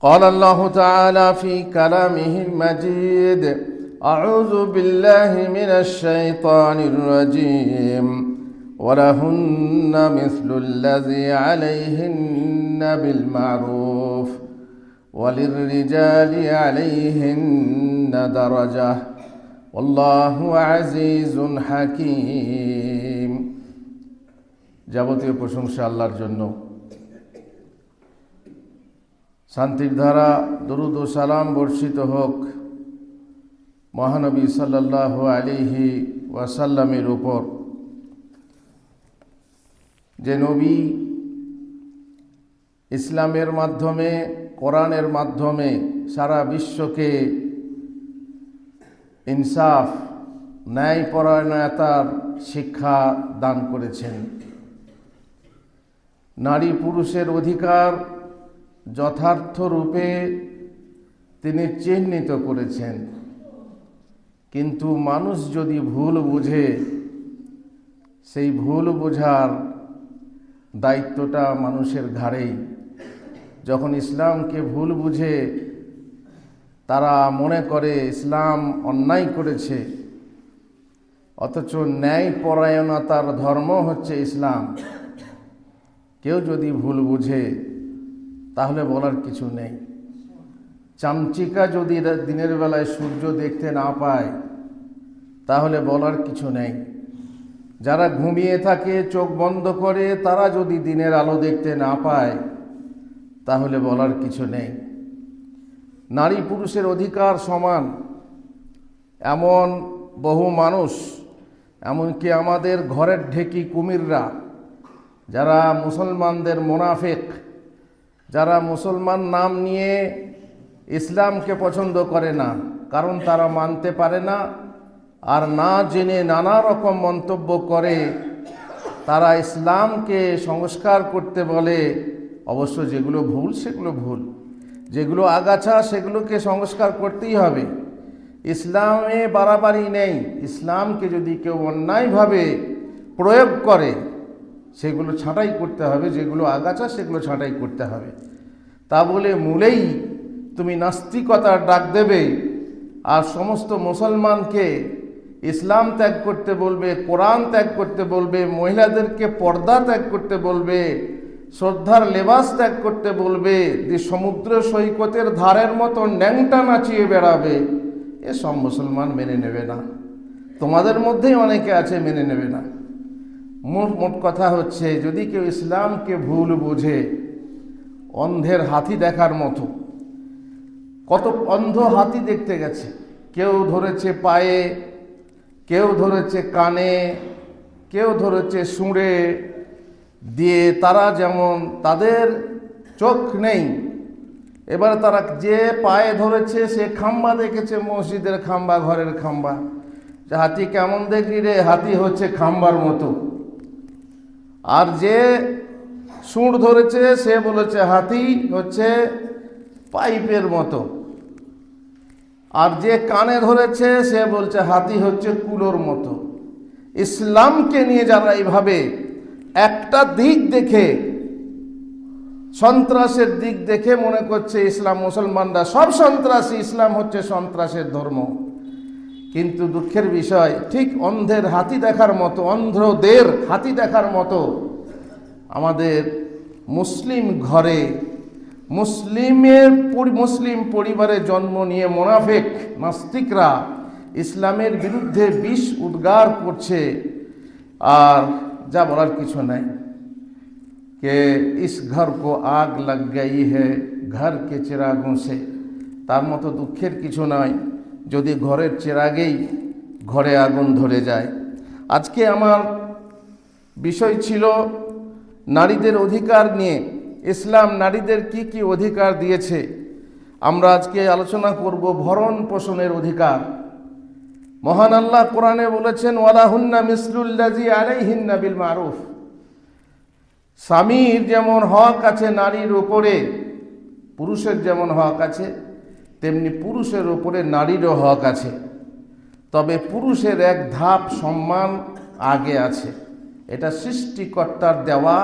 قال الله تعالى في كلامه المجيد أعوذ بالله من الشيطان الرجيم ولهن مثل الذي عليهن بالمعروف وللرجال عليهن درجة والله عزيز حكيم যাবতীয় প্রশংসা আল্লাহর জন্য শান্তির ধারা, দরুদ ও সালাম বর্ষিত হোক। মহানবী সাল্লাহ আলিহি ওয়াসাল্লামের উপর। যে নবী ইসলামের মাধ্যমে, কোরআনের মাধ্যমে সারা বিশ্বকে ইনসাফ, ন্যায়পরায়ণতার শিক্ষা দান করেছেন। নারী পুরুষের অধিকার যথার্থ রূপে তিনি চিহ্নিত করেছেন। কিন্তু মানুষ যদি ভুল বুঝে, সেই ভুল বোঝার দায়িত্বটা মানুষের ঘাড়েই। যখন ইসলামকে ভুল বুঝে, তারা মনে করে ইসলাম অন্যায় করেছে, অথচ ন্যায় পরায়ণতার ধর্ম হচ্ছে ইসলাম। কেউ যদি ভুল বুঝে তাহলে বলার কিছু নেই। চামচিকা যদি দিনের বেলায় সূর্য দেখতে না পায়, তাহলে বলার কিছু নেই। যারা ঘুমিয়ে থাকে, চোখ বন্ধ করে, তারা যদি দিনের আলো দেখতে না পায়, তাহলে বলার কিছু নেই। নারী পুরুষের অধিকার সমান। এমন বহু মানুষ, এমনকি আমাদের ঘরের ঢেকি কুমিররা, যারা মুসলমানদের মোনাফেক যারা মুসলমান নাম নিয়ে ইসলামকে পছন্দ করে না, কারণ তারা মানতে পারে না, আর না জেনে নানা রকম মন্তব্য করে, তারা ইসলামকে সংস্কার করতে বলে, অবশ্য যেগুলো ভুল সেগুলো ভুল। যেগুলো আগাছা সেগুলোকে সংস্কার করতেই হবে। ইসলামে বাড়াবাড়ি নেই। ইসলামকে যদি কেউ অন্যায়ভাবে প্রয়োগ করে সেগুলো ছাঁটাই করতে হবে, যেগুলো আগাছা সেগুলো ছাঁটাই করতে হবে। তা বলে মূলেই তুমি নাস্তিকতার ডাক দেবে আর সমস্ত মুসলমানকে ইসলাম ত্যাগ করতে বলবে, কোরআন ত্যাগ করতে বলবে, মহিলাদেরকে পর্দা ত্যাগ করতে বলবে, শ্রদ্ধার লেবাস ত্যাগ করতে বলবে, যে সমুদ্র সৈকতের ধারের মতো ন্যাংটা নাচিয়ে বেড়াবে, এসব মুসলমান মেনে নেবে না। তোমাদের মধ্যেই অনেকে আছে, মেনে নেবে না। মোট মোট কথা হচ্ছে, যদি কেউ ইসলামকে ভুল বোঝে, অন্ধের হাতি দেখার মতো, কত অন্ধ হাতি দেখতে গেছে, কেউ ধরেছে পায়ে, কেউ ধরেছে কানে, কেউ ধরেছে সুঁড়ে, দিয়ে তারা যেমন তাদের চোখ নেই, এবার তারা যে পায়ে ধরেছে, সে খাম্বা দেখেছে, মসজিদের খাম্বা, ঘরের খাম্বা। যে হাতি কেমন দেখলি রে? হাতি হচ্ছে খাম্বার মতো। আর যে সুঁড় ধরেছে, সে বলেছে, হাতি হচ্ছে পাইপের মতো। আর যে কানে ধরেছে, সে বলছে, হাতি হচ্ছে কুলোর মতো। ইসলামকে নিয়ে যারা এইভাবে একটা দিক দেখে, সন্ত্রাসের দিক দেখে মনে করছে ইসলাম মুসলমানরা, সব সন্ত্রাসী ইসলাম হচ্ছে সন্ত্রাসের ধর্ম। কিন্তু দুঃখের বিষয়, ঠিক অন্ধের হাতি দেখার মতো, অন্ধ্রদের হাতি দেখার মতো আমাদের মুসলিম ঘরে, মুসলিমের মুসলিম পরিবারে জন্ম নিয়ে মোনাফেক নাস্তিকরা ইসলামের বিরুদ্ধে বিষ উদ্গার করছে আর যা বলার কিছু নাই। কে ইস ঘর কো আগ লাগ গই হে ঘর কে চিরাগোं সে, তার মতো দুঃখের কিছু নয় যদি ঘরের চেরাগেই ঘরে আগুন ধরে যায়। আজকে আমার বিষয় ছিল নারীদের অধিকার নিয়ে। ইসলাম নারীদের কি কি অধিকার দিয়েছে? আমরা আজকে আলোচনা করব ভরণ পোষণের অধিকার। মহান আল্লাহ কোরআনে বলেছেন, ওয়ালাহুন্না মিসলুল্লাজি আলাইহিন্না বিল মারুফ। স্বামীর যেমন হক আছে, নারীর উপরে, পুরুষের যেমন হক আছে তেমনি পুরুষের ওপরে নারীরও হক আছে। তবে পুরুষের এক ধাপ সম্মান আগে আছে। এটা সৃষ্টিকর্তার দেওয়া,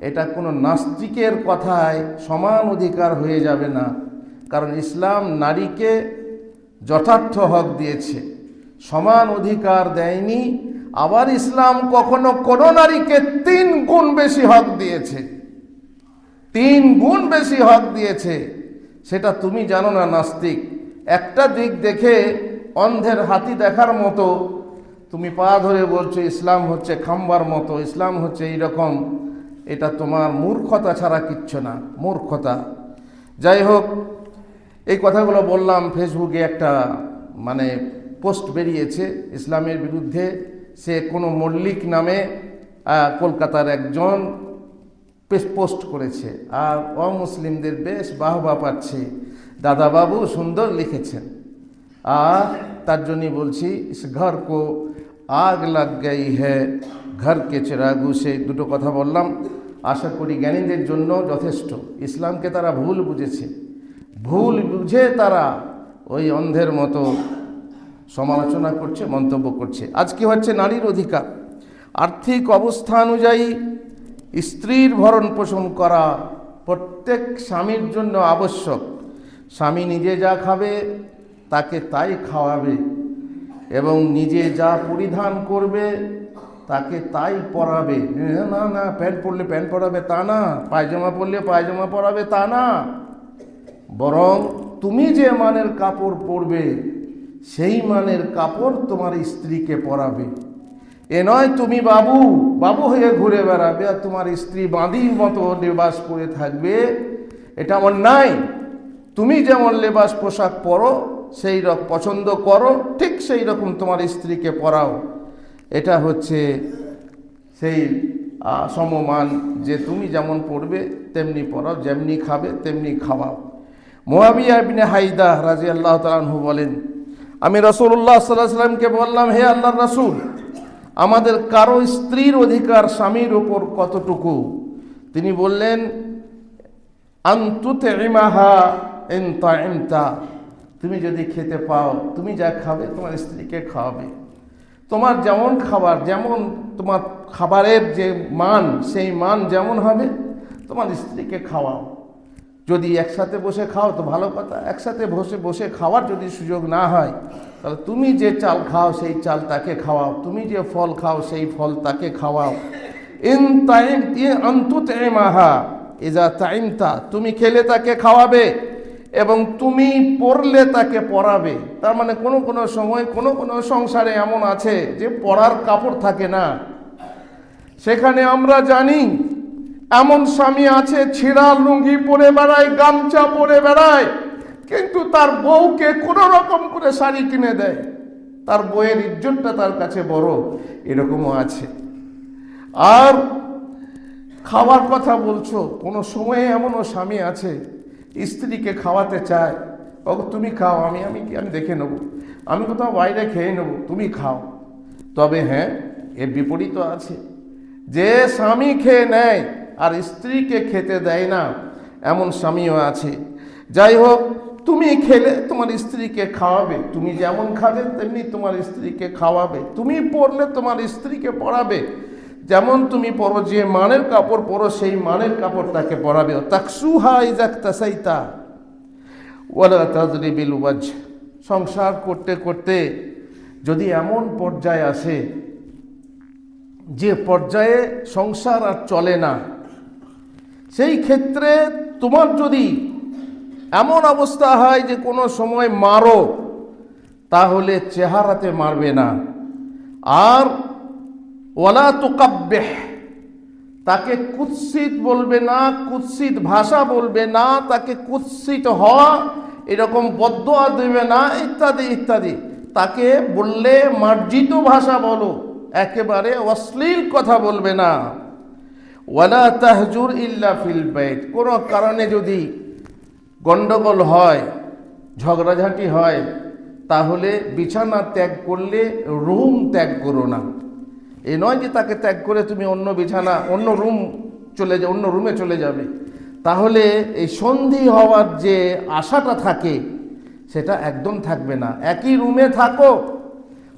এটা কোনো নাস্তিকের কথায় সমান অধিকার হয়ে যাবে না। কারণ ইসলাম নারীকে যথার্থ হক দিয়েছে, সমান অধিকার দেয়নি। আবার ইসলাম কখনো কোনো নারীকে তিন গুণ বেশি হক দিয়েছে। তিন গুণ বেশি হক দিয়েছে। সেটা তুমি জানো না, নাস্তিক। একটা দিক দেখে অন্ধের হাতি দেখার মতো তুমি পা ধরে বলছো, ইসলাম হচ্ছে খাম্বার মতো, ইসলাম হচ্ছে এইরকম। এটা তোমার মূর্খতা ছাড়া কিচ্ছু না, মূর্খতা। যাই হোক, এই কথাগুলো বললাম, ফেসবুকে একটা মানে পোস্ট বেরিয়েছে ইসলামের বিরুদ্ধে। সে কোনো মল্লিক নামে কলকাতার একজন পোস্ট করেছে। আর অমুসলিমদের বেশ বাহবা পাচ্ছে। দাদাবাবু সুন্দর লিখেছেন। আর তার জন্যই বলছি ঘর কো আগ লাগ গই হ্যাঁ ঘরকে চেরাগু সে। দুটো কথা বললাম। আশা করি জ্ঞানীদের জন্য যথেষ্ট। ইসলামকে তারা ভুল বুঝেছে। ভুল বুঝে তারা ওই অন্ধের মতো সমালোচনা করছে, মন্তব্য করছে। আজকে হচ্ছে? নারীর অধিকার। আর্থিক অবস্থা অনুযায়ী স্ত্রীর ভরণ পোষণ করা প্রত্যেক স্বামীর জন্য আবশ্যক। স্বামী নিজে যা খাবে, তাকে তাই খাওয়াবে এবং নিজে যা পরিধান করবে, তাকে তাই পরাবে। না না, প্যান্ট পরলে প্যান্ট পরাবে, তা না। পায়জামা পরলে পায়জামা পরাবে, তা না। বরং তুমি যে মানের কাপড় পরবে, সেই মানের কাপড় তোমার স্ত্রীকে পরাবে। এ নয় তুমি বাবু বাবু হয়ে ঘুরে বেড়াবে আর তোমার স্ত্রী বাঁধির মতো লেবাস পরে থাকবে। এটা অন্যায় তুমি যেমন লেবাস পোশাক পরো, সেই রকম পছন্দ করো, ঠিক সেই রকম তোমার স্ত্রীকে পরাও। এটা হচ্ছে সেই সমমান যে তুমি যেমন পড়বে তেমনি পড়াও যেমনি খাবে, তেমনি খাওয়াও। মোয়াবিয়া ইবনে হাইদা রাজি আল্লাহ তালাহু বলেন, আমি রসুল্লাহ সাল্লাহ সাল্লামকে বললাম, হে আল্লাহ রসুল আমাদের কারও স্ত্রীর অধিকার স্বামীর ওপর কতটুকু? তিনি বললেন আন্তুতে ইমাহা এনতা এমতা তুমি যদি খেতে পাও, তুমি যা খাবে তোমার স্ত্রীকে খাওয়াবে। তোমার যেমন খাবার, যেমন তোমার খাবারের যে মান, সেই মান যেমন হবে, তোমার স্ত্রীকে খাওয়াও। যদি একসাথে বসে খাও তো ভালো কথা। একসাথে বসে বসে খাওয়ার যদি সুযোগ না হয়, তাহলে তুমি যে চাল খাও সেই চাল তাকে খাওয়াও। তুমি যে ফল খাও সেই ফল তাকে খাওয়াও। ইন টাইম অন্তু মাহা এজা টাইমটা তুমি খেলে তাকে খাওয়াবে এবং তুমি পড়লে তাকে পরাবে তার মানে কোনো কোনো সময় কোনো কোনো সংসারে এমন আছে যে পরার কাপড় থাকে না। সেখানে আমরা জানি এমন স্বামী আছে, ছিঁড়া লুঙ্গি পরে বেড়ায়, গামছা পরে বেড়ায়, কিন্তু তার বউকে কোনো রকম করে শাড়ি কিনে দেয়। তার বইয়ের ইজ্জতটা তার কাছে বড়, এরকমও আছে। আর খাওয়ার কথা বলছো, কোনো সময়ে এমনও স্বামী আছে, স্ত্রীকে খাওয়াতে চায় ও তুমি খাও, আমি আমি কি, আমি দেখে নেব, আমি কোথাও বাইরে খেয়ে নেব, তুমি খাও। তবে হ্যাঁ এর বিপরীত আছে। যে স্বামী খেয়ে নেয় আর স্ত্রীকে খেতে দেয় না। এমন স্বামীও আছে। যাই হোক তুমি খেলে, তোমার স্ত্রীকে খাওয়াবে। তুমি যেমন খাবে, তেমনি তোমার স্ত্রীকে খাওয়াবে। তুমি পরলে তোমার স্ত্রীকে পড়াবে। যেমন তুমি পরো যে মানের কাপড় পরো, সেই মানের কাপড় তাকে পরাবে। ওয়াজ সংসার করতে করতে যদি এমন পর্যায়ে আসে, যে পর্যায়ে সংসার আর চলে না সেই ক্ষেত্রে তোমার যদি এমন অবস্থা হয় যে কোনো সময় মারো, তাহলে চেহারাতে মারবে না। আর ওলা তোকাব্যেহ তাকে কুৎসিত বলবে না, কুৎসিত ভাষা বলবে না, তাকে কুৎসিত হওয়া, এরকম বদোয়া দেবে না, ইত্যাদি ইত্যাদি। তাকে বললে মার্জিত ভাষা বলো, একেবারে অশ্লীল কথা বলবে না। ওয়ালা তাহজুর ইল্লা ফিল বাইত। কোনো কারণে যদি গণ্ডগোল হয়, ঝগড়াঝাঁটি হয়, তাহলে বিছানা ত্যাগ করলে রুম ত্যাগ করো না। এ নয় যে তাকে ত্যাগ করে তুমি অন্য বিছানা, অন্য রুম চলে যা, অন্য রুমে চলে যাবে। তাহলে এই সন্ধি হওয়ার যে আশাটা থাকে, সেটা একদম থাকবে না। একই রুমে থাকো।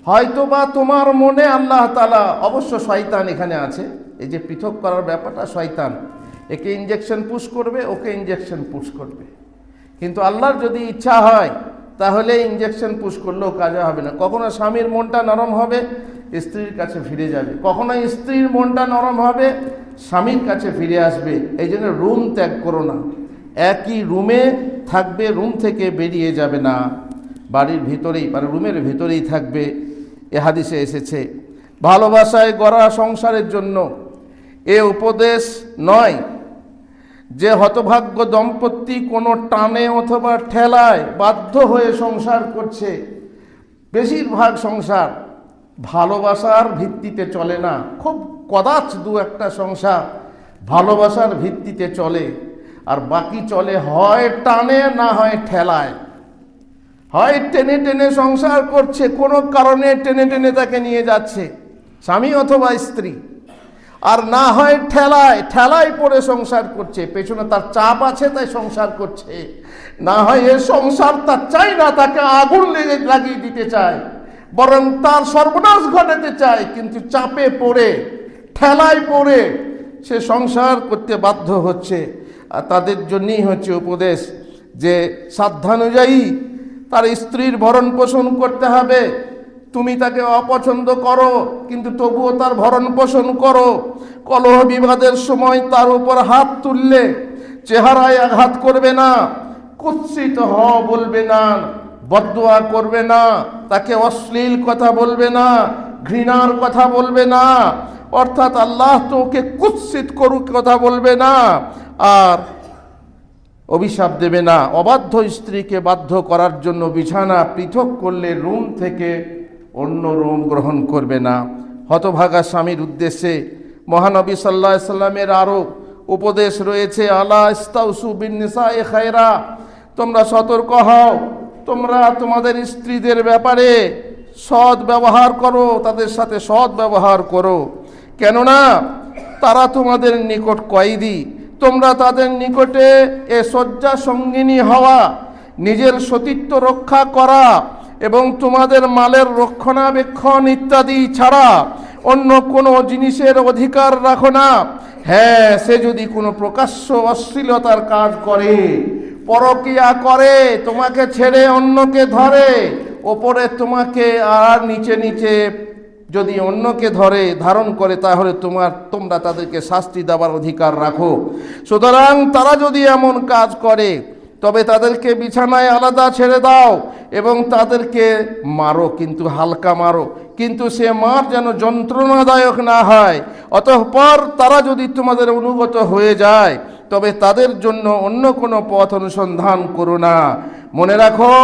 হয়তো বা তোমার মনে আল্লাহ তালা অবশ্য শয়তান এখানে আছে। এই যে পৃথক করার ব্যাপারটা শয়তান। একে ইঞ্জেকশন পুশ করবে, ওকে ইঞ্জেকশন পুশ করবে। কিন্তু আল্লাহর যদি ইচ্ছা হয়, তাহলে ইঞ্জেকশন পুশ করলেও কাজে হবে না। কখনো স্বামীর মনটা নরম হবে, স্ত্রীর কাছে ফিরে যাবে। কখনো স্ত্রীর মনটা নরম হবে, স্বামীর কাছে ফিরে আসবে। এই জন্য রুম ত্যাগ করো না। একই রুমে থাকবে, রুম থেকে বেরিয়ে যাবে না। বাড়ির ভিতরেই মানে রুমের ভিতরেই থাকবে। এ হাদিসে এসেছে, ভালোবাসায় গড়া সংসারের জন্য এ উপদেশ নয় যে হতভাগ্য দম্পতি কোনো টানে অথবা ঠেলায় বাধ্য হয়ে সংসার করছে। বেশিরভাগ সংসার ভালোবাসার ভিত্তিতে চলে না। খুব কদাচ দু একটা সংসার ভালোবাসার ভিত্তিতে চলে। আর বাকি চলে হয় টানে, না হয় ঠেলায়। হয় টেনে টেনে সংসার করছে, কোনো কারণে টেনে টেনে তাকে নিয়ে যাচ্ছে। স্বামী অথবা স্ত্রী। আর না হয় ঠেলায় ঠেলায় পড়ে সংসার করছে, পেছনে তার চাপ আছে, তাই সংসার করছে। না হয় এ সংসার তার চাই না, তাকে আগুন লেগে লাগিয়ে দিতে চায়, বরং তার সর্বনাশ ঘটাতে চায়, কিন্তু চাপে পড়ে, ঠেলায় পড়ে সে সংসার করতে বাধ্য হচ্ছে। আর তাদের জন্যই হচ্ছে উপদেশ যে সাধ্যানুযায়ী তার স্ত্রীর ভরণ পোষণ করতে হবে তুমি তাকে অপছন্দ করো, কিন্তু তবুও তার ভরণ পোষণ করো। কলহ বিবাদের সময় তার উপর হাত তুললে চেহারায় আঘাত করবে না, কুৎসিত হ বলবে না বদুয়া করবে না, তাকে অশ্লীল কথা বলবে না, ঘৃণার কথা বলবে না, অর্থাৎ আল্লাহ তোকে কুৎসিত করুক কথা বলবে না, আর অভিশাপ দেবে না। অবাধ্য স্ত্রীকে বাধ্য করার জন্য বিছানা পৃথক করলে রুম থেকে অন্য রুম গ্রহণ করবে না। হতভাগা স্বামীর উদ্দেশ্যে মহানবী সাল্লাহ সাল্লামের আরও উপদেশ রয়েছে, আলা ইস্তাউসু বিন্নিসা এ খায়রা তোমরা সতর্ক হও। তোমরা তোমাদের স্ত্রীদের ব্যাপারে সৎ ব্যবহার করো, তাদের সাথে সৎ ব্যবহার করো। কেননা তারা তোমাদের নিকট কয়েদি। তোমরা তাদের নিকটে এ শয্যা সঙ্গিনী হওয়া, নিজের সতীত্ব রক্ষা করা এবং তোমাদের মালের রক্ষণাবেক্ষণ ইত্যাদি ছাড়া অন্য কোনো জিনিসের অধিকার রাখো না। হ্যাঁ সে যদি কোনো প্রকাশ্য অশ্লীলতার কাজ করে, পরকিয়া করে, তোমাকে ছেড়ে অন্যকে ধরে, ওপরে তোমাকে আর নিচে নিচে যদি অন্যকে ধরে, ধারণ করে, তাহলে তোমার, তোমরা তাদেরকে শাস্তি দেওয়ার অধিকার রাখো। সুতরাং তারা যদি এমন কাজ করে তবে তাদেরকে বিছানায় আলাদা ছেড়ে দাও এবং তাদেরকে মারো, কিন্তু হালকা মারো। কিন্তু সে মার যেন যন্ত্রণাদায়ক না হয়। অতঃপর তারা যদি তোমাদের অনুগত হয়ে যায়, তবে তাদের জন্য অন্য কোনো পথ অনুসন্ধান করো না। মনে রাখো,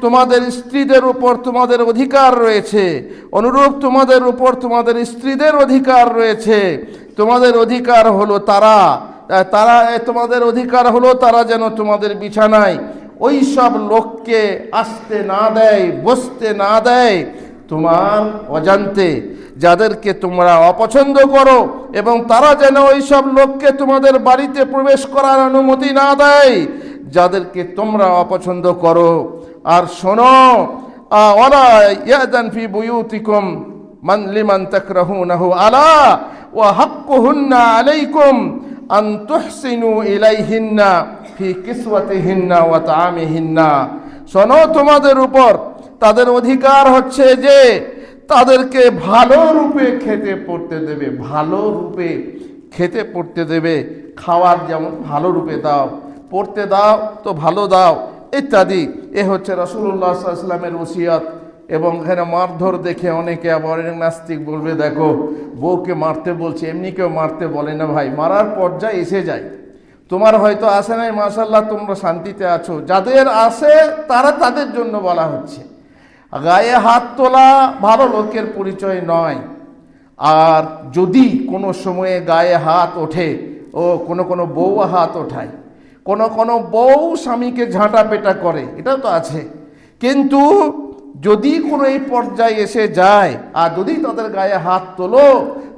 তোমাদের স্ত্রীদের উপর তোমাদের অধিকার রয়েছে। অনুরূপ তোমাদের উপর তোমাদের স্ত্রীদের অধিকার রয়েছে। তোমাদের অধিকার হলো তারা। তারা তোমাদের অধিকার হলো তারা যেন তোমাদের বিছানায় ওই সব লোককে আসতে না দেয়, বসতে না দেয় তোমার অজান্তে, যাদেরকে তোমরা অপছন্দ করো এবং তারা যেন ওই সব লোককে তোমাদের বাড়িতে প্রবেশ করার অনুমতি না দেয়, যাদেরকে তোমরা অপছন্দ করো। আর শোনো ওরা ইয়াদান ফি বুয়ুতিকুম মান লিমান আলা ওয়া হাক্কুহুন্না আলাইকুম। আন তুহসিনু ইলাইহিন্না ফি কিসওয়াতিহিন্না ওয়া শোনো, তোমাদের উপর তাদের অধিকার হচ্ছে যে তাদেরকে ভালো রূপে খেতে পড়তে দেবে, ভালো রূপে খেতে পড়তে দেবে। খাওয়ার যেমন ভালো রূপে দাও, পড়তে দাও তো ভালো দাও, ইত্যাদি। এ হচ্ছে রসুল্লাহ ইসলামের ওসিয়াত। এবং এখানে মারধর দেখে অনেকে আবার নাস্তিক বলবে, দেখো, বউকে মারতে বলছে, এমনি কেউ মারতে বলে না ভাই। মারার পর্যায়ে এসে যায়। তোমার হয়তো আসে নাই মাসাল্লাহ তোমরা শান্তিতে আছো। যাদের আসে, তারা তাদের জন্য বলা হচ্ছে। গায়ে হাত তোলা ভালো লোকের পরিচয় নয়। আর যদি কোনো সময়ে গায়ে হাত ওঠে, ও কোনো কোনো বউ হাত ওঠায়, কোনো কোনো বউ স্বামীকে ঝাঁটা পেটা করে, এটাও তো আছে। কিন্তু যদি কোনো এই পর্যায়ে এসে যায়, আর যদি তাদের গায়ে হাত তোলো,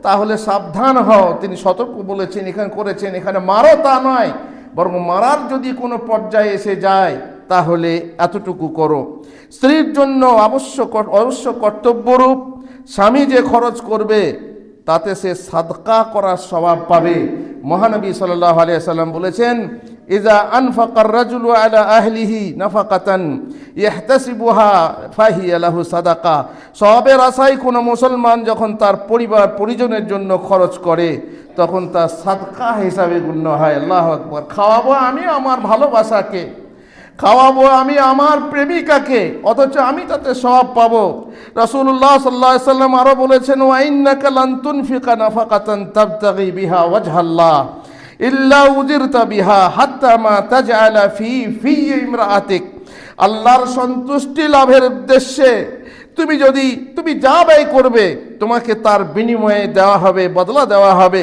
তাহলে সাবধান হও। তিনি সতর্ক বলেছেন, এখানে করেছেন, এখানে মারো তা নয়। বরং মারার যদি কোনো পর্যায়ে এসে যায়, তাহলে এতটুকু করো। স্ত্রীর জন্য আবশ্যক অবশ্য কর্তব্যরূপ, স্বামী যে খরচ করবে, তাতে সে সাদকা করার স্বভাব পাবে। মহানবী সাল্লাহ আলিয়া সাল্লাম বলেছেন ইজা আনফাকার রাজুলু আলা আহলিহি নাফাকাতান ইহতাসিবুহা ফাহিয়া লাহু সাদাকা সবের আশায় কোনো মুসলমান যখন তার পরিবার পরিজনের জন্য খরচ করে, তখন তার সাদকা হিসাবে গণ্য হয়। আল্লাহ আকবর। খাওয়াবো আমি আমার ভালোবাসাকে, খাওয়াবো আমি আমার প্রেমিকাকে, অথচ আমি তাতে সব পাবো। রাসূলুল্লাহ সাল্লাহ সাল্লাম আরও বলেছেন ওয়াইন্নাকা লান্তুন ফিকা নাফাকাতান তাবতাগি বিহা ওয়াজহাল্লাহ। ইল্লা বিহা হাত্তা মা তাজআলা ফি ফি ইমরাআতিক আল্লাহর সন্তুষ্টি লাভের উদ্দেশ্যে তুমি যদি, তুমি যা ব্যয় করবে, তোমাকে তার বিনিময়ে দেওয়া হবে, বদলা দেওয়া হবে।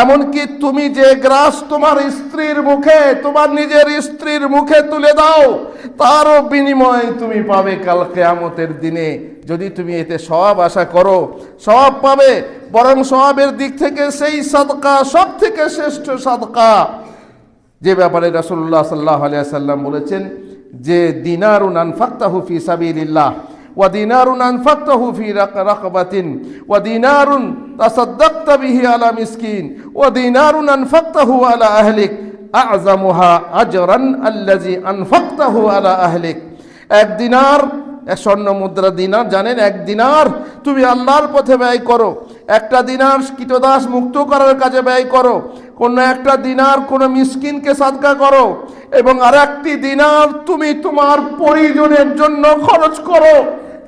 এমনকি তুমি যে গ্রাস তোমার স্ত্রীর মুখে, তোমার নিজের স্ত্রীর মুখে তুলে দাও, তারও বিনিময়ে তুমি পাবে কাল কেয়ামতের দিনে। যদি তুমি এতে সব আশা করো সব পাবে। বরং সবের দিক থেকে সেই সাদকা সব থেকে শ্রেষ্ঠ সাদকা। যে ব্যাপারে রাসূলুল্লাহ সাল্লাহ আলিয়া সাল্লাম বলেছেন যে, দিনারুন আনফাক্তাহু ফি সাবিলিল্লাহ। ওয়া দিনারুন আনফাক্তাহু ফি রাকবাতিন। ওয়া দিনারুন তাসাদ্দাকতা বিহি আলা মিসকিন। ওয়া দিনারুন আনফাক্তাহু আলা আহলিক। আযামুহা আজরান আল্লাযী আনফাক্তাহু আলা আহলিক। এক এক স্বর্ণ মুদ্রা দিনার, জানেন, এক দিনার তুমি আল্লাহর পথে ব্যয় করো। একটা দিনার কীটদাস মুক্ত করার কাজে ব্যয় করো। কোনো একটা দিনার কোনো মিসকিনকে সাদকা করো। এবং আর একটি দিনার তুমি তোমার পরিজনের জন্য খরচ করো।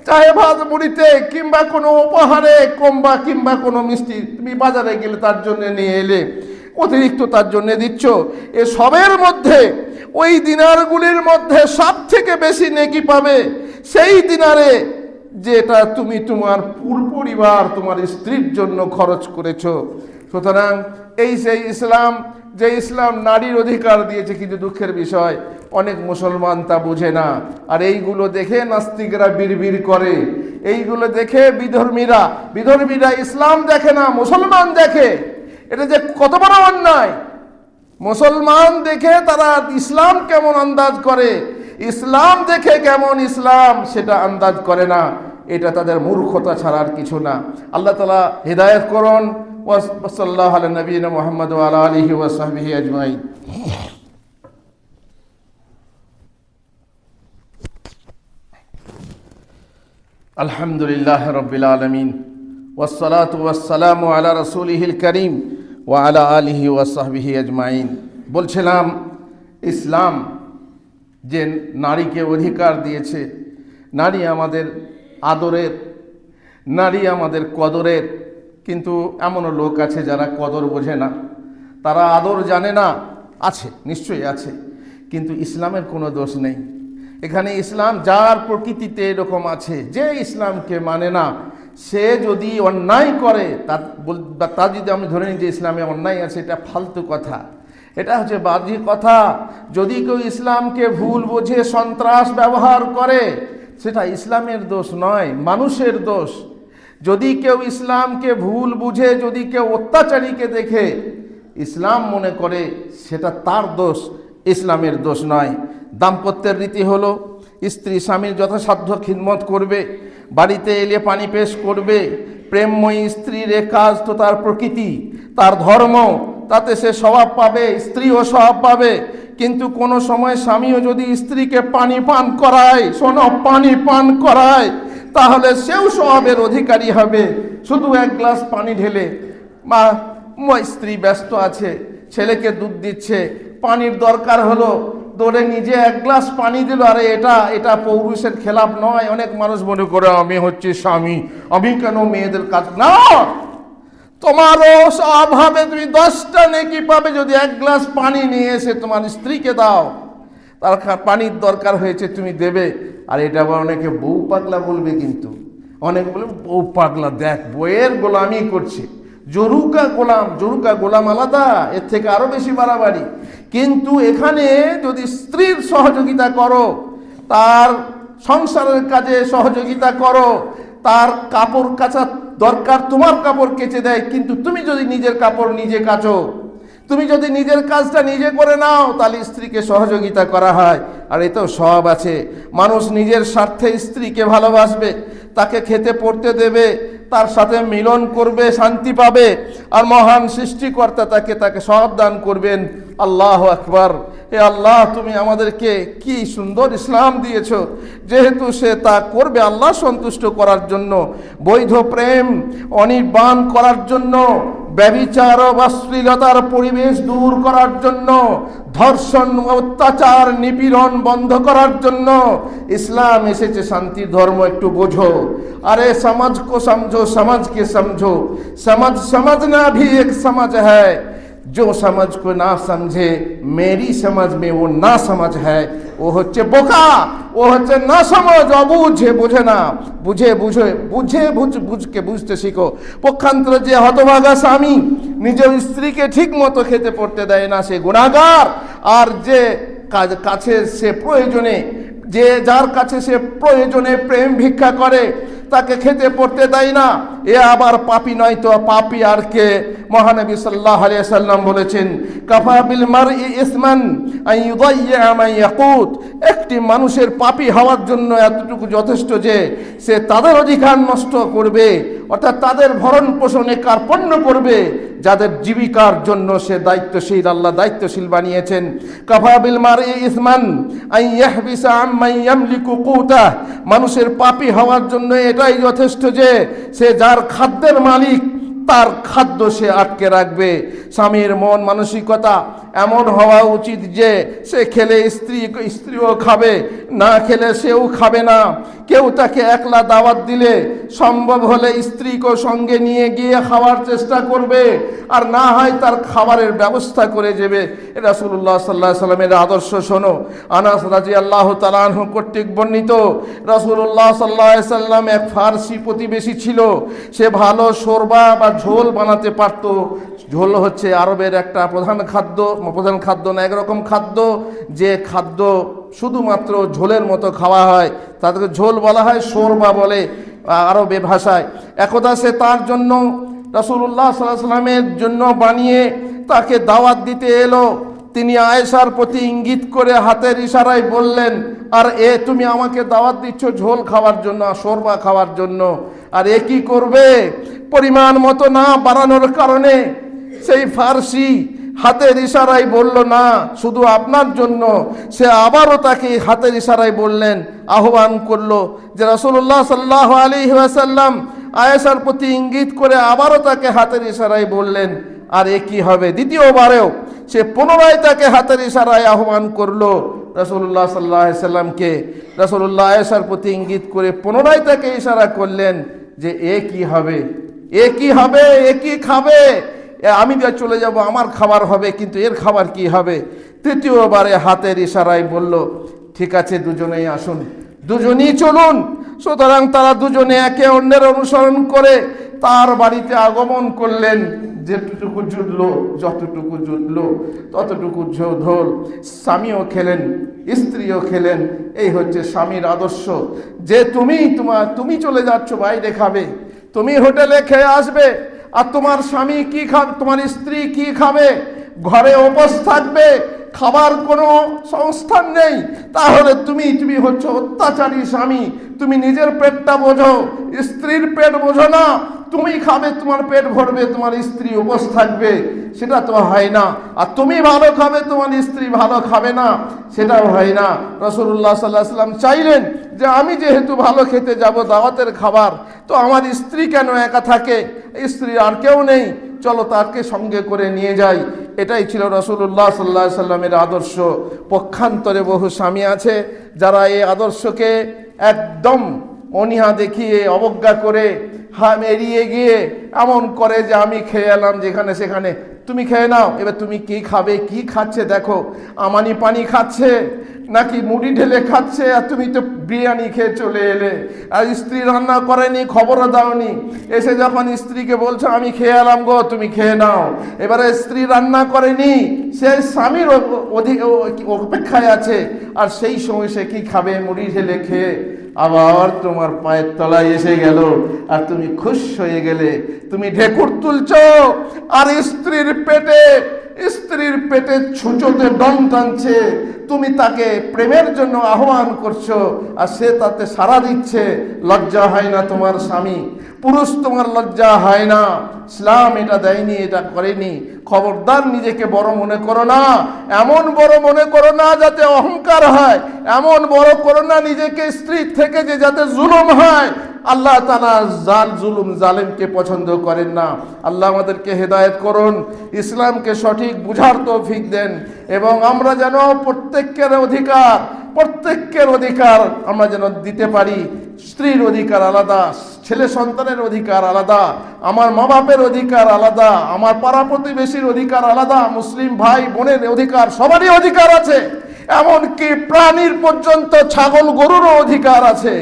চাহে ভাত মুড়িতে কিংবা কোনো উপহারে, কম্বা কিংবা কোনো মিষ্টি। তুমি বাজারে গেলে তার জন্য নিয়ে এলে, অতিরিক্ত তার জন্য দিচ্ছ। এ সবের মধ্যে, ওই দিনারগুলির মধ্যে সব থেকে বেশি নেকি পাবে। সেই দিনারে যেটা তুমি তোমার পুর পরিবার তোমার স্ত্রীর জন্য খরচ করেছ। সুতরাং এই সেই ইসলাম, যে ইসলাম নারীর অধিকার দিয়েছে কিন্তু দুঃখের বিষয়, অনেক মুসলমান তা বোঝে না। আর এইগুলো দেখে নাস্তিকরা বিড়বিড় করে। এইগুলো দেখে বিধর্মীরা বিধর্মীরা ইসলাম দেখে না, মুসলমান দেখে। এটা যে কত বড় অন্যায়। মুসলমান দেখে তারা ইসলাম কেমন আন্দাজ করে, ইসলাম দেখে কেমন ইসলাম সেটা আন্দাজ করে না। এটা তাদের মূর্খতা ছাড়ার কিছু না। আল্লাহ তালা হৃদায়ত করুন ওয়াসাল্লাহ আলা নবীন মোহাম্মদ আলা আলহি ওয়াসাহবিহি আজমাইন। আলহামদুলিল্লাহ রবিল আলমিন। ওসলাত ওয়াসালাম আলা রসুলিহিল করিম ওয়া আলা আলিহি ওয়াসাহবিহি আজমাইন। বলছিলাম, ইসলাম যে নারীকে অধিকার দিয়েছে, নারী আমাদের আদরের, নারী আমাদের কদরের কিন্তু এমনও লোক আছে যারা কদর বোঝে না। তারা আদর জানে না। আছে, নিশ্চয়ই আছে। কিন্তু ইসলামের কোনো দোষ নেই। এখানে ইসলাম যার প্রকৃতিতে এরকম আছে, যে ইসলামকে মানে না, সে যদি অন্যায় করে তা যদি আমি ধরে নিই যে ইসলামে অন্যায় আছে, এটা ফালতু কথা। এটা হচ্ছে বাহ্যিক কথা। যদি কেউ ইসলামকে ভুল বোঝে সন্ত্রাস ব্যবহার করে, সেটা ইসলামের দোষ নয়, মানুষের দোষ। যদি কেউ ইসলামকে ভুল বুঝে, যদি কেউ অত্যাচারীকে দেখে, ইসলাম মনে করে সেটা তার দোষ, ইসলামের দোষ নয়। দাম্পত্যের রীতি হলো, স্ত্রী স্বামীর যথাসাধ্য খিদমত করবে, বাড়িতে এলে পানি পেশ করবে, প্রেমময়ী স্ত্রীর এ কাজ তো তার প্রকৃতি, তার ধর্ম, তাতে সে স্বভাব পাবে, স্ত্রীও স্বভাব পাবে। কিন্তু কোনো সময় স্বামীও যদি স্ত্রীকে পানি পান করায়, শোনো, পানি পান করায় তাহলে সেও স্বভাবের অধিকারী হবে। শুধু এক গ্লাস পানি ঢেলে, মা স্ত্রী ব্যস্ত আছে, ছেলেকে দুধ দিচ্ছে, পানির দরকার হলো, দৌড়ে নিজে এক গ্লাস পানি দিল। আরে এটা এটা পৌরুষের খেলাপ নয়, অনেক মানুষ মনে করে আমি হচ্ছে স্বামী, আমি কেন মেয়েদের কাজ না? তোমারও অভাবে তুমি দশটা নেকি পাবে, যদি এক গ্লাস পানি নিয়ে এসে তোমার স্ত্রীকে দাও। তার পানির দরকার হয়েছে, তুমি দেবে। আর এটা আবার অনেকে বউ পাগলা বলবে কিন্তু। অনেক বলে, বউ পাগলা, দেখ বইয়ের গোলামি করছে। জরুকা গোলাম জরুকা গোলাম আলাদা, এর থেকে আরও বেশি বাড়াবাড়ি। কিন্তু এখানে যদি স্ত্রীর সহযোগিতা করো, তার সংসারের কাজে সহযোগিতা করো, তার কাপড় কাচা দরকার তোমার কাপড় কেচে দেয়, কিন্তু তুমি যদি নিজের কাপড় নিজে কাচো তুমি যদি নিজের কাজটা নিজে করে নাও, তাহলে স্ত্রীকে সহযোগিতা করা হয়। আর এ তো সব আছে। মানুষ নিজের স্বার্থে স্ত্রীকে ভালোবাসবে, তাকে খেতে পড়তে দেবে, তার সাথে মিলন করবে, শান্তি পাবে, আর মহান সৃষ্টিকর্তা তাকে তাকে সব দান করবেন। আল্লাহ আকবার। হে আল্লাহ, তুমি আমাদেরকে কি সুন্দর ইসলাম দিয়েছ? যেহেতু সে তা করবে, আল্লাহ সন্তুষ্ট করার জন্য, বৈধ প্রেম, অনির্বাণ করার জন্য, ব্যবিচার অশ্লীলতার পরিবেশ দূর করার জন্য, ধর্ষণ, অত্যাচার, নিপীড়ন বন্ধ করার জন্য, ইসলাম এসেছে, শান্তি, ধর্ম একটু বোঝো। আরে, সমাজ কো সমঝো, সমাজকে সমঝো। সমাজ সমাজ না, ভি এক সমাজ হ্যায়। जो समझ को ना समझे मेरी समझ में वो ना समझ है ও হচ্ছে বোকা ও হচ্ছে না সমাজ অবুঝে বুঝে না বুঝে বুঝে বুঝে বুঝ বুঝকে বুঝতে শিখো পক্ষান্তরে যে হতভাগা স্বামী নিজের স্ত্রীকে ঠিক মতো খেতে পড়তে দেয় না সে গুণাগার আর যে কাজ কাছে সে প্রয়োজনে যে যার কাছে সে প্রয়োজনে প্রেম ভিক্ষা করে তাকে খেতে পড়তে দেয় না। এ আবার পাপি নয় তো, পাপি আর কে? মহানবী সাল্লাহ আলিয়া বলেছেন, কাফা বিল মার ইসমান একটি মানুষের পাপি হওয়ার জন্য এতটুকু যথেষ্ট যে সে তাদের অধিকার নষ্ট করবে, অর্থাৎ তাদের ভরণ পোষণে কার্পণ্য করবে, যাদের জীবিকার জন্য সে দায়িত্বশীল, আল্লাহ দায়িত্বশীল বানিয়েছেন। কাফাবিল মার ইসমান মানুষের পাপী হওয়ার জন্য এটাই যথেষ্ট যে সে যার খাদ্যের মালিক তার খাদ্য সে আটকে রাখবে। স্বামীর মন মানসিকতা এমন হওয়া উচিত যে, সে খেলে স্ত্রী, স্ত্রীও খাবে, না খেলে সেও খাবে না। কেউ তাকে একলা দাওয়াত দিলে সম্ভব হলে স্ত্রীকে সঙ্গে নিয়ে গিয়ে খাওয়ার চেষ্টা করবে, আর না হয় তার খাবারের ব্যবস্থা করে যাবে রাসুল্লাহ সাল্লাহ সাল্লামের আদর্শ শোনো। আনাস রাজি আল্লাহ তালাহ কর্তৃক বর্ণিত রাসুল্লাহ সাল্লাহ সাল্লাম এক ফার্সি প্রতিবেশী ছিল। সে ভালো শোরবা বা ঝোল বানাতে পারতো। ঝোল হচ্ছে আরবের একটা প্রধান খাদ্য প্রধান খাদ্য না, একরকম খাদ্য যে খাদ্য শুধুমাত্র ঝোলের মতো খাওয়া হয়। তাদেরকে ঝোল বলা হয় শোরবা বলে আরবে ভাষায়। একদা সে তার জন্য রাসুল্লাহ সাল্লাহ সাল্লামের জন্য বানিয়ে তাকে দাওয়াত দিতে এলো। তিনি আয়েশার প্রতি ইঙ্গিত করে হাতের ইশারায় বললেন, আর এ তুমি আমাকে দাওয়াত দিচ্ছ ঝোল খাওয়ার জন্য শোরবা খাওয়ার জন্য। আর এ কি করবে? পরিমাণ মতো না বাড়ানোর কারণে সেই ফার্সি হাতের ইশারায় বলল, না, শুধু আপনার জন্য। সে আবারও তাকে হাতের ইশারায় বললেন, আহ্বান করল যে রসুল্লাহ সাল্লাহ আলী ওয়াসাল্লাম আয়েশার প্রতি ইঙ্গিত করে আবারও তাকে হাতের ইশারায় বললেন। আর এ কি হবে? দ্বিতীয়বারেও সে পুনরায় তাকে হাতের ইশারায় আহ্বান করল রসুল্লাহ সাল্লাহ সাল্লামকে। রসুল্লাহ আয়েশার প্রতি ইঙ্গিত করে পুনরায় তাকে ইশারা করলেন যে, এ কি হবে? এ কি হবে? এ কি খাবে? আমি যা চলে যাব, আমার খাবার হবে, কিন্তু এর খাবার কি হবে? তৃতীয়বারে হাতের ইশারায় বলল, ঠিক আছে, দুজনেই আসুন। দুজনই চলুন। সুতরাং তারা দুজনে একে অন্যের অনুসরণ করে তার বাড়িতে আগমন করলেন। যেটুকু জুটলো, যতটুকু জুটলো, ততটুকু ঝোল স্বামীও খেলেন, স্ত্রীও খেলেন। এই হচ্ছে স্বামীর আদর্শ। যে তুমি তোমার তুমি চলে যাচ্ছ, বাইরে খাবে। তুমি হোটেলে খেয়ে আসবে। আর তোমার স্বামী কি খাবে তোমার স্ত্রী কি খাবে? ঘরে উপোস থাকবে। খাবার কোনো সংস্থান নেই। তাহলে তুমি তুমি হচ্ছে অত্যাচারী স্বামী। তুমি নিজের পেটটা বোঝো, স্ত্রীর পেট বোঝো না। তুমি খাবে, তোমার পেট ভরবে, তোমার স্ত্রী উপোস থাকবে। সেটা তো হয় না। আর তুমি ভালো খাবে, তোমার স্ত্রী ভালো খাবে না। সেটাও হয় না। রসুল্লাহ সাল্লাহ সাল্লাম চাইলেন যে আমি যেহেতু ভালো খেতে যাব দাওয়াতের খাবার, তো আমার স্ত্রী কেন একা থাকে? স্ত্রী আর কেউ নেই। চলো তাকে সঙ্গে করে নিয়ে যাই। এটাই ছিল রসুল্লাহ সাল্লাহ সাল্লামের আদর্শ। পক্ষান্তরে বহু স্বামী আছে যারা এই আদর্শকে একদম অনীহা দেখিয়ে, অবজ্ঞা করে হাম এড়িয়ে গিয়ে এমন করে যে আমি খেয়ে এলাম যেখানে সেখানে তুমি খেয়ে নাও। এবার তুমি কি খাবে, কি খাচ্ছে দেখো। আমানি পানি খাচ্ছে, নাকি মুড়ি ঢেলে খাচ্ছে, আর তুমি তো বিরিয়ানি খেয়ে চলে এলে। আর স্ত্রী রান্না করেনি, খবরও দাওনি। এসে যখন স্ত্রীকে বলছো, আমি খেয়ে এলাম গো, তুমি খেয়ে নাও। এবারে স্ত্রী রান্না করেনি, সে স্বামীর অপেক্ষায় আছে। আর সেই সময় সে কি খাবে? মুড়ি ঢেলে খেয়ে আবার তোমার পায়ের তলায় এসে গেল। আর তুমি খুশ হয়ে গেলে। তুমি ঢেকুর তুলছ, আর স্ত্রীর পেটে, স্ত্রীর পেটে ছুঁচোতে ডন টানছে। তুমি তাকে প্রেমের জন্য আহ্বান করছ, আর সে তাতে সাড়া দিচ্ছে, লজ্জা হয় না তোমার স্বামী। পুরুষ তোমার লজ্জা হয় না। ইসলাম এটা দেয়নি, এটা করেনি। খবরদার নিজেকে বড় মনে করো না। এমন বড় মনে করো না যাতে অহংকার হয়। এমন বড় করো না নিজেকে স্ত্রীর থেকে যে যাতে জুলুম হয়। আল্লাহ তালা জাল জুলুম জালেমকে পছন্দ করেন না। আল্লাহ আমাদেরকে হেদায়েত করুন, ইসলামকে সঠিক বুঝার তৌফিক দেন এবং আমরা যেন প্রত্যেকের অধিকার প্রত্যেকের অধিকার আমরা যেন দিতে পারি। স্ত্রীর অধিকার আলাদা, ছেলে সন্তানের অধিকার আলাদা, আমার মা বাপের অধিকার আলাদা, আমার পাড়া প্রতিবেশীর অধিকার আলাদা, মুসলিম ভাই বোনের অধিকার, সবারই অধিকার আছে। এমনকি প্রাণীর পর্যন্ত ছাগল গরুরও অধিকার আছে।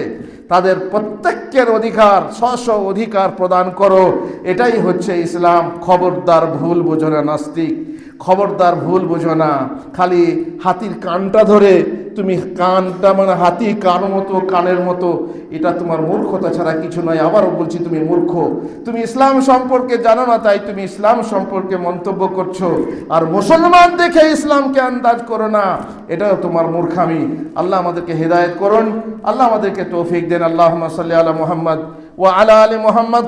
তাদের প্রত্যেকের অধিকার স্ব অধিকার প্রদান করো। এটাই হচ্ছে ইসলাম। খবরদার, ভুল বোঝো না, নাস্তিক। খবরদার ভুল বোঝো না। খালি হাতির কানটা ধরে, তুমি কানটা মানে হাতি কান মতো, কানের মতো, এটা তোমার মূর্খতা ছাড়া কিছু নয়। আবারও বলছি, তুমি মূর্খ। তুমি ইসলাম সম্পর্কে জানো না, তাই তুমি ইসলাম সম্পর্কে মন্তব্য করছ। আর মুসলমান দেখে ইসলামকে আন্দাজ করো না, এটাও তোমার মূর্খামি। আল্লাহ আমাদেরকে হেদায়েত করুন। আল্লাহ আমাদেরকে তৌফিক দেন। আল্লাহ সাল্লি আলা মোহাম্মদ ও আলা আলী মোহাম্মদ।